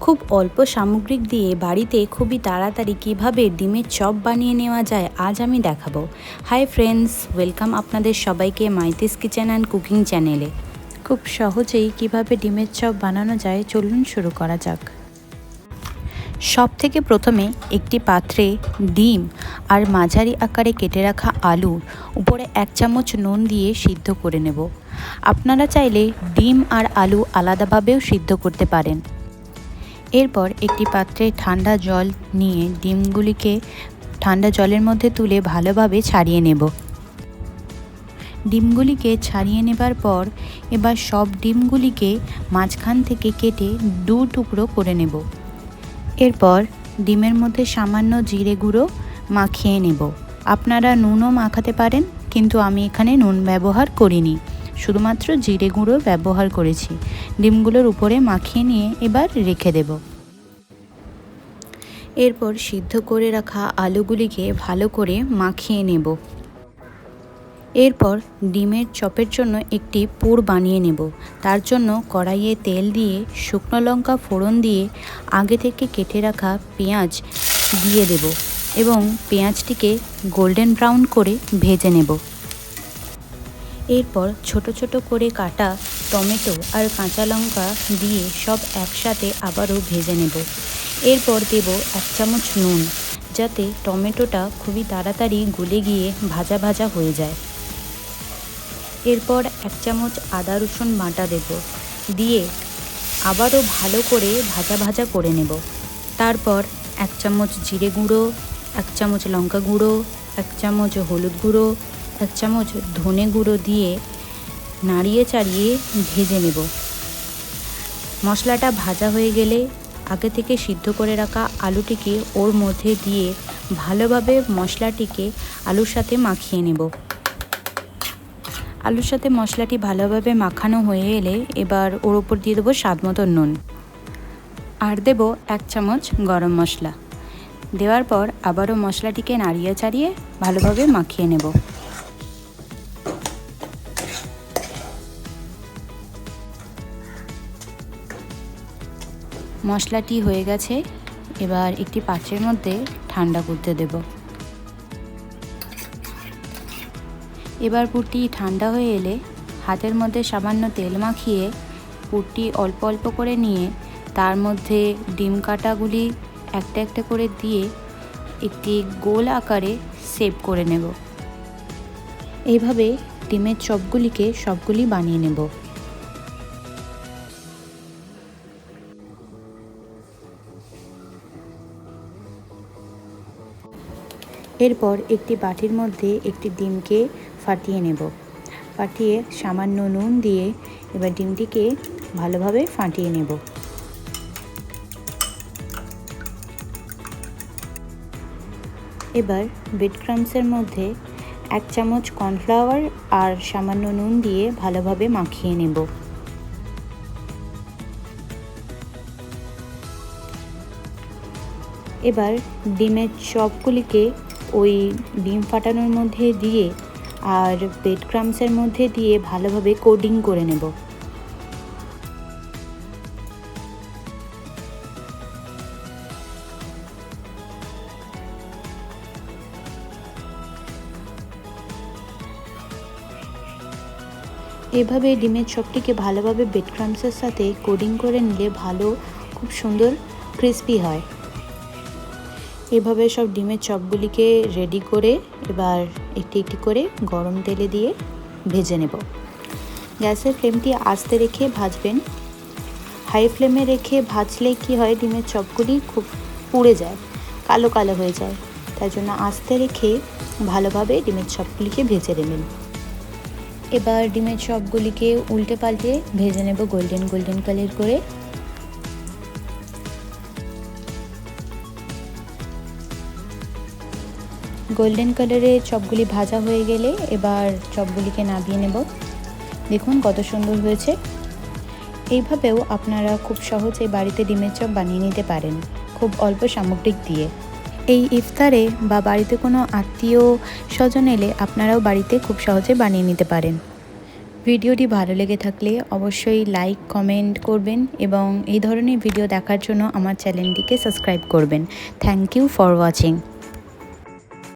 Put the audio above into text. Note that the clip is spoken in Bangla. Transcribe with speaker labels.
Speaker 1: খুব অল্প সামগ্রিক দিয়ে বাড়িতে খুবই তাড়াতাড়ি কীভাবে ডিমের চপ বানিয়ে নেওয়া যায়, আজ আমি দেখাবো। হাই ফ্রেন্ডস, ওয়েলকাম আপনাদের সবাইকে মাইতিস কিচেন অ্যান্ড কুকিং চ্যানেলে। খুব সহজেই কীভাবে ডিমের চপ বানানো যায়, চলুন শুরু করা যাক। সব থেকে প্রথমে একটি পাত্রে ডিম আর মাঝারি আকারে কেটে রাখা আলু, উপরে এক চামচ নুন দিয়ে সিদ্ধ করে নেব। আপনারা চাইলে ডিম আর আলু আলাদাভাবেও সিদ্ধ করতে পারেন। এরপর একটি পাত্রে ঠান্ডা জল নিয়ে ডিমগুলিকে ঠান্ডা জলের মধ্যে তুলে ভালোভাবে ছাড়িয়ে নেব। ডিমগুলিকে ছাড়িয়ে নেবার পর এবার সব ডিমগুলিকে মাঝখান থেকে কেটে দু টুকরো করে নেব। এরপর ডিমের মধ্যে সামান্য জিরে গুঁড়ো মাখিয়ে নেব। আপনারা নুনও মাখাতে পারেন, কিন্তু আমি এখানে নুন ব্যবহার করিনি। শুধুমাত্র জিরে গুঁড়ো ব্যবহার করেছি। ডিমগুলোর উপরে মাখিয়ে নিয়ে এবার রেখে দেব। এরপর সিদ্ধ করে রাখা আলুগুলিকে ভালো করে মাখিয়ে নেব। এরপর ডিমের চপের জন্য একটি পুর বানিয়ে নেব। তার জন্য কড়াইয়ে তেল দিয়ে শুকনো লঙ্কা ফোড়ন দিয়ে আগে থেকে কেটে রাখা পেঁয়াজ দিয়ে দেব এবং পেঁয়াজটিকে গোল্ডেন ব্রাউন করে ভেজে নেব। এরপর ছোট ছোট করে কাটা টমেটো আর কাঁচা লঙ্কা দিয়ে সব একসাথে আবারও ভেজে নেব। এরপর দেব এক চামচ নুন, যাতে টমেটোটা খুবই তাড়াতাড়ি গলে গিয়ে ভাজা ভাজা হয়ে যায়। এরপর এক চামচ আদা রসুন বাটা দেব, দিয়ে আবারও ভালো করে ভাজা ভাজা করে নেব। তারপর এক চামচ জিরে গুঁড়ো, এক চামচ লঙ্কা গুঁড়ো, এক চামচ হলুদ গুঁড়ো এক চামচ ধনে গুঁড়ো দিয়ে নাড়িয়ে চাড়িয়ে ভেজে নেব। মশলাটা ভাজা হয়ে গেলে আগে থেকে সিদ্ধ করে রাখা আলুটিকে ওর মধ্যে দিয়ে ভালোভাবে মশলাটিকে আলুর সাথে মাখিয়ে নেব। আলুর সাথে মশলাটি ভালোভাবে মাখানো হয়ে এলে এবার ওর ওপর দিয়ে দেবো স্বাদ মতো নুন। আর দেব এক চামচ গরম মশলা। দেওয়ার পর আবারও মশলাটিকে নাড়িয়ে চাড়িয়ে ভালোভাবে মাখিয়ে নেব। মশলাটি হয়ে গেছে, এবার একটি পাত্রের মধ্যে ঠান্ডা করতে দেব। এবার পুরটি ঠান্ডা হয়ে এলে হাতের মধ্যে সামান্য তেল মাখিয়ে পুরটি অল্প অল্প করে নিয়ে তার মধ্যে ডিম কাটাগুলি একটা একটা করে দিয়ে একটি গোল আকারে সেভ করে নেব। এইভাবে ডিমের চপগুলিকে সবগুলি বানিয়ে নেব। এরপর একটি বাটির মধ্যে একটি ডিমকে ফাটিয়ে নেব। ফাটিয়ে সামান্য নুন দিয়ে এবার ডিমটিকে ভালোভাবে ফাটিয়ে নেব। এবার বিট ক্রামসের মধ্যে এক চামচ কর্নফ্লাওয়ার আর সামান্য নুন দিয়ে ভালোভাবে মাখিয়ে নেব। এবার ডিমের চপগুলিকে ওই ডিম ফাটানোর মধ্যে দিয়ে আর বেড ক্রামসের মধ্যে দিয়ে ভালোভাবে কোডিং করে নেব। এভাবে ডিমের চপটিকে ভালোভাবে বেড ক্রামসের সাথে কোডিং করে নিলে ভালো, খুব সুন্দর, ক্রিস্পি হয়। এভাবে সব ডিমের চপগুলিকে রেডি করে এবার একটি একটি করে গরম তেলে দিয়ে ভেজে নেব। গ্যাসের ফ্লেমটি আস্তে রেখে ভাজবেন। হাই ফ্লেমে রেখে ভাজলে কি হয়, ডিমের চপগুলি খুব পুড়ে যায়, কালো কালো হয়ে যায়। তাই জন্য আস্তে রেখে ভালোভাবে ডিমের চপগুলিকে ভেজে নেবেন। এবার ডিমের চপগুলিকে উল্টে পাল্টে ভেজে নেব গোল্ডেন গোল্ডেন কালার করে। গোল্ডেন কালারে চপগুলি ভাজা হয়ে গেলে এবার চপগুলিকে নামিয়ে নেব। দেখুন কত সুন্দর হয়েছে। এইভাবেও আপনারা খুব সহজে বাড়িতে ডিমের চপ বানিয়ে নিতে পারেন, খুব অল্প সামগ্রিক দিয়ে। এই ইফতারে বা বাড়িতে কোনো আত্মীয় স্বজন এলে আপনারাও বাড়িতে খুব সহজে বানিয়ে নিতে পারেন। ভিডিওটি ভালো লেগে থাকলে অবশ্যই লাইক, কমেন্ট করবেন এবং এই ধরনের ভিডিও দেখার জন্য আমার চ্যানেলটিকে সাবস্ক্রাইব করবেন। Thank you for watching.